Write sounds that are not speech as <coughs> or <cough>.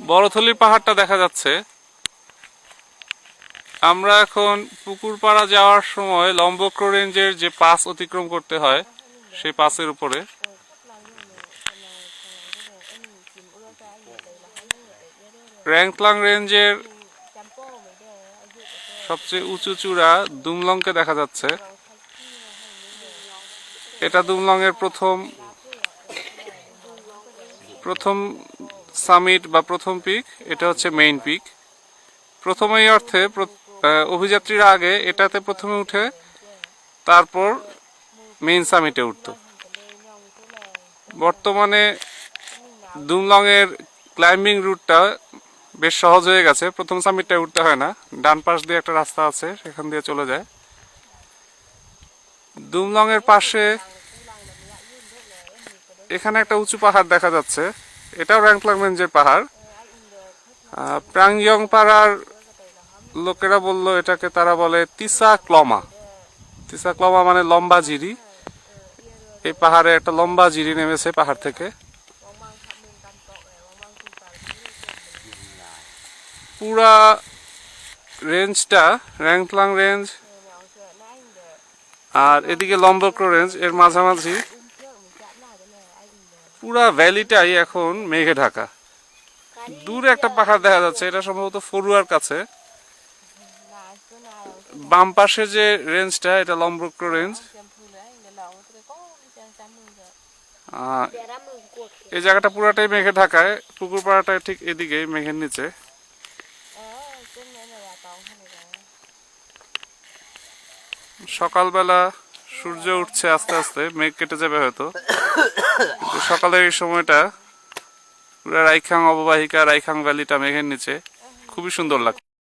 বড়থলির পাহাড়টা দেখা যাচ্ছে। আমরা এখন পুকুরপাড়া যাওয়ার সময় লম্বক্র রেঞ্জের যে পাস অতিক্রম করতে হয়, সেই পাসের উপরে। র্যাংক্লাং রেঞ্জের সবচেয়ে উঁচু চূড়া দুমলংকে দেখা যাচ্ছে। এটা দুমলং এর প্রথম প্রথম সামিট বা প্রথম পিক এটা হচ্ছে মেইন পিক প্রথম এই অর্থে অভিযাত্রীরা আগে এটাতে প্রথমে উঠে তারপর মেইন সামিটে উঠত। বর্তমানে দুমলং এর ক্লাইম্বিং রুটটা বেশ সহজ হয়ে গেছে। প্রথম সামিটটায় উঠতে হয় না। ডান পাশ দিয়ে একটা রাস্তা আছে, সেখান দিয়ে চলে যায়। দুমলং এর পাশে এখানে একটা উঁচু পাহাড় দেখা যাচ্ছে। এটাও র্যাংক্লাং রেঞ্জের পাহাড়। প্রাংইয়ং পাড়ার লোকেরা বলল এটাকে তারা বলে তিসা ক্লমা। তিসা ক্লমা মানে লম্বা জিরি। এই পাহাড়ে একটা লম্বা জিরি নেমেছে পাহাড় থেকে। পুরা রেঞ্জটা র্যাংক্লাং রেঞ্জ আর এদিকে লম্বক্র রেঞ্জ এর মাঝামাঝি পুরা ভ্যালিটাই এখন মেঘে ঢাকা। দূরে একটা পাহাড় দেখা যাচ্ছে, এটা সম্ভবত ফরুয়ার কাছে। বাম পাশে যে রেঞ্জটা এটা লম্বক্র রেঞ্জ এই জায়গাটা পুরাটাই মেঘে ঢাকায় পুকুর পাড়াটা ঠিক এদিকে, মেঘের নিচে। সকালবেলা সূর্য উঠছে আস্তে আস্তে, মেঘ কেটে যাবে হয়তো। <coughs> সকালের এই সময়টা রাইখাং অববাহিকা রাইখাং ভ্যালিটা মেঘের নিচে। খুবই সুন্দর লাগছে।